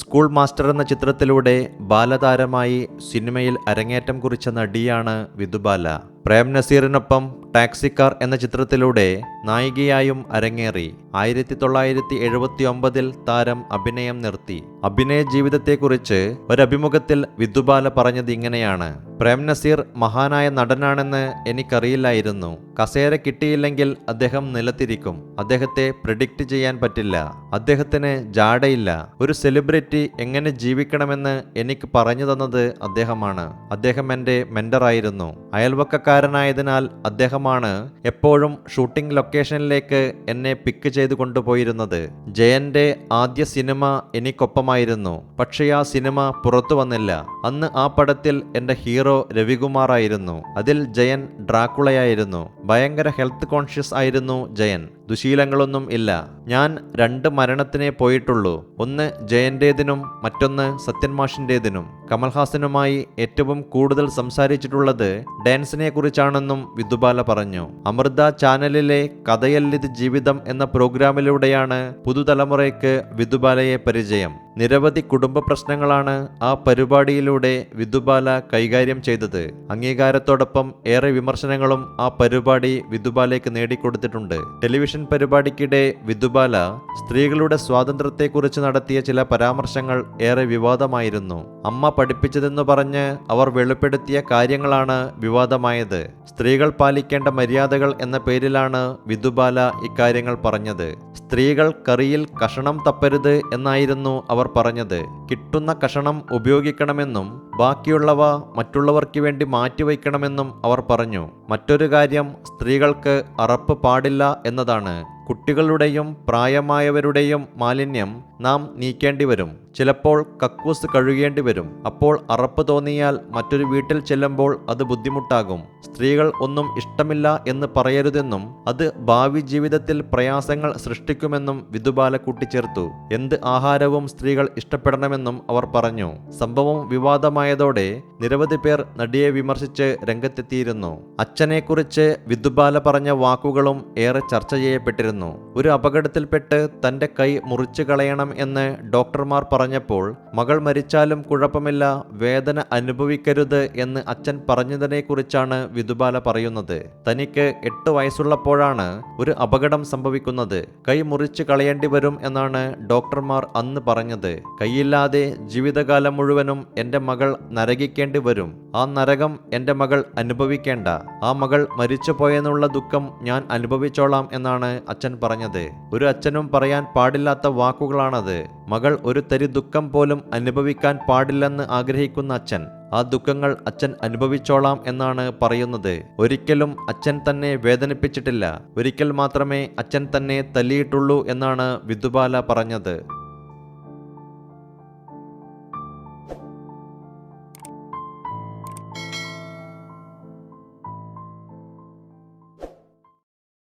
School master എന്ന ചിത്രത്തിലൂടെ ബാലതാരമായി സിനിമയിൽ അരങ്ങേറ്റം കുറിച്ച നടിയാണ് വിധുബാല പ്രേം നസീറിനൊപ്പം ടാക്സിക്കാർ എന്ന ചിത്രത്തിലൂടെ നായികയായും അരങ്ങേറി. ആയിരത്തി തൊള്ളായിരത്തി എഴുപത്തി ഒമ്പതിൽ താരം അഭിനയം നിർത്തി. അഭിനയ ജീവിതത്തെക്കുറിച്ച് ഒരഭിമുഖത്തിൽ വിധുബാല പറഞ്ഞത് ഇങ്ങനെയാണ് പ്രേം നസീർ മഹാനായ നടനാണെന്ന് എനിക്കറിയില്ലായിരുന്നു. കസേര കിട്ടിയില്ലെങ്കിൽ അദ്ദേഹം നിലത്തിരിക്കും. അദ്ദേഹത്തെ പ്രഡിക്റ്റ് ചെയ്യാൻ പറ്റില്ല. അദ്ദേഹത്തിന് ജാടയില്ല ഒരു സെലിബ്രിറ്റി എങ്ങനെ ജീവിക്കണമെന്ന് എനിക്ക് പറഞ്ഞു തന്നത് അദ്ദേഹമാണ്. അദ്ദേഹം എന്റെ മെന്ററായിരുന്നു അയൽവക്കക്കാരനായതിനാൽ അദ്ദേഹമാണ് എപ്പോഴും ഷൂട്ടിംഗ് ലൊക്കേഷനിലേക്ക് എന്നെ പിക്ക് ചെയ്തു കൊണ്ടുപോയിരുന്നത്. ജയന്റെ ആദ്യ സിനിമ എനിക്കൊപ്പമായിരുന്നു. പക്ഷേ ആ സിനിമ പുറത്തു വന്നില്ല. അന്ന് ആ പടത്തിൽ എന്റെ ഹീറോ രവികുമാറായിരുന്നു അതിൽ ജയൻ ഡ്രാക്കുളയായിരുന്നു. ഭയങ്കര ഹെൽത്ത് കോൺഷ്യസ് ആയിരുന്നു ജയൻ. ദുശീലങ്ങളൊന്നും ഇല്ല. ഞാൻ രണ്ട് മരണത്തിനെ പോയിട്ടുള്ളൂ. ഒന്ന് ജയന്റേതിനും മറ്റൊന്ന് സത്യൻ മാഷിന്റെതിനും കമൽഹാസനുമായി ഏറ്റവും കൂടുതൽ സംസാരിച്ചിട്ടുള്ളത് ഡാൻസിനെ കുറിച്ചാണെന്നും വിദുബാല പറഞ്ഞു. അമൃത ചാനലിലെ കഥയല്ലിത് ജീവിതം എന്ന പ്രോഗ്രാമിലൂടെയാണ് പുതുതലമുറയ്ക്ക് വിദുബാലയെ പരിചയം. നിരവധി കുടുംബ പ്രശ്നങ്ങളാണ് ആ പരിപാടിയിലൂടെ വിദുബാല കൈകാര്യം ചെയ്തത്. അംഗീകാരത്തോടൊപ്പം ഏറെ വിമർശനങ്ങളും ആ പരിപാടി വിദുബാലയ്ക്ക് നേടിക്കൊടുത്തിട്ടുണ്ട്. ടെലിവിഷൻ പരിപാടിക്കിടെ വിദുബാല സ്ത്രീകളുടെ സ്വാതന്ത്ര്യത്തെക്കുറിച്ച് നടത്തിയ ചില പരാമർശങ്ങൾ ഏറെ വിവാദമായിരുന്നു. അമ്മ പഠിപ്പിച്ചതെന്ന് പറഞ്ഞ് അവർ വെളിപ്പെടുത്തിയ കാര്യങ്ങളാണ് വിവാദമായത്. സ്ത്രീകൾ പാലിക്കേണ്ട മര്യാദകൾ എന്ന പേരിലാണ് വിദുബാല ഇക്കാര്യങ്ങൾ പറഞ്ഞത്. സ്ത്രീകൾ കറിയിൽ കഷണം തപ്പരുത് എന്നായിരുന്നു അവർ പറഞ്ഞത്. കിട്ടുന്ന കഷണം ഉപയോഗിക്കണമെന്നും ബാക്കിയുള്ളവ മറ്റുള്ളവർക്ക് വേണ്ടി മാറ്റിവയ്ക്കണമെന്നും അവർ പറഞ്ഞു. മറ്റൊരു കാര്യം സ്ത്രീകൾക്ക് അറപ്പ് പാടില്ല എന്നതാണ്. 呢，കുട്ടികളുടെയും പ്രായമായവരുടെയും മാലിന്യം നാം നീക്കേണ്ടി വരും ചിലപ്പോൾ കക്കൂസ് കഴുകേണ്ടി വരും അപ്പോൾ അറപ്പ് തോന്നിയാൽ മറ്റൊരു വീട്ടിൽ ചെല്ലുമ്പോൾ അത് ബുദ്ധിമുട്ടാകും. സ്ത്രീകൾ ഒന്നും ഇഷ്ടമില്ല എന്ന് പറയരുതെന്നും അത് ഭാവി ജീവിതത്തിൽ പ്രയാസങ്ങൾ സൃഷ്ടിക്കുമെന്നും വിധുബാല കൂട്ടിച്ചേർത്തു എന്ത് ആഹാരവും സ്ത്രീകൾ ഇഷ്ടപ്പെടണമെന്നും അവർ പറഞ്ഞു. സംഭവം വിവാദമായതോടെ നിരവധി പേർ നടിയെ വിമർശിച്ച് രംഗത്തെത്തിയിരുന്നു. അച്ഛനെക്കുറിച്ച് വിധുബാല പറഞ്ഞ വാക്കുകളും ഏറെ ചർച്ച ചെയ്യപ്പെട്ടിരുന്നു. ഒരു അപകടത്തിൽപ്പെട്ട് തന്റെ കൈ മുറിച്ചു കളയണം എന്ന് ഡോക്ടർമാർ പറഞ്ഞപ്പോൾ മകൾ മരിച്ചാലും കുഴപ്പമില്ല വേദന അനുഭവിക്കരുത് എന്ന് അച്ഛൻ പറഞ്ഞതിനെക്കുറിച്ചാണ് വിധുബാല പറയുന്നത്. തനിക്ക് എട്ട് വയസ്സുള്ളപ്പോഴാണ് ഒരു അപകടം സംഭവിക്കുന്നത്. കൈ മുറിച്ചു കളയേണ്ടി വരും എന്നാണ് ഡോക്ടർമാർ അന്ന് പറഞ്ഞത്. കൈയില്ലാതെ ജീവിതകാലം മുഴുവനും എന്റെ മകൾ നരകിക്കേണ്ടി വരും. ആ നരകം എന്റെ മകൾ അനുഭവിക്കേണ്ട. ആ മകൾ മരിച്ചുപോയെന്നുള്ള ദുഃഖം ഞാൻ അനുഭവിച്ചോളാം എന്നാണ് അച്ഛൻ പറഞ്ഞത് ഒരു അച്ഛനും പറയാൻ പാടില്ലാത്ത വാക്കുകളാണത്. മകൾ ഒരു തരി ദുഃഖം പോലും അനുഭവിക്കാൻ പാടില്ലെന്ന് ആഗ്രഹിക്കുന്ന അച്ഛൻ. ആ ദുഃഖങ്ങൾ അച്ഛൻ അനുഭവിച്ചോളാം എന്നാണ് പറയുന്നത്. ഒരിക്കലും അച്ഛൻ തന്നെ വേദനിപ്പിച്ചിട്ടില്ല. ഒരിക്കൽ മാത്രമേ അച്ഛൻ തന്നെ തല്ലിയിട്ടുള്ളൂ എന്നാണ് വിദുബാല പറഞ്ഞത്.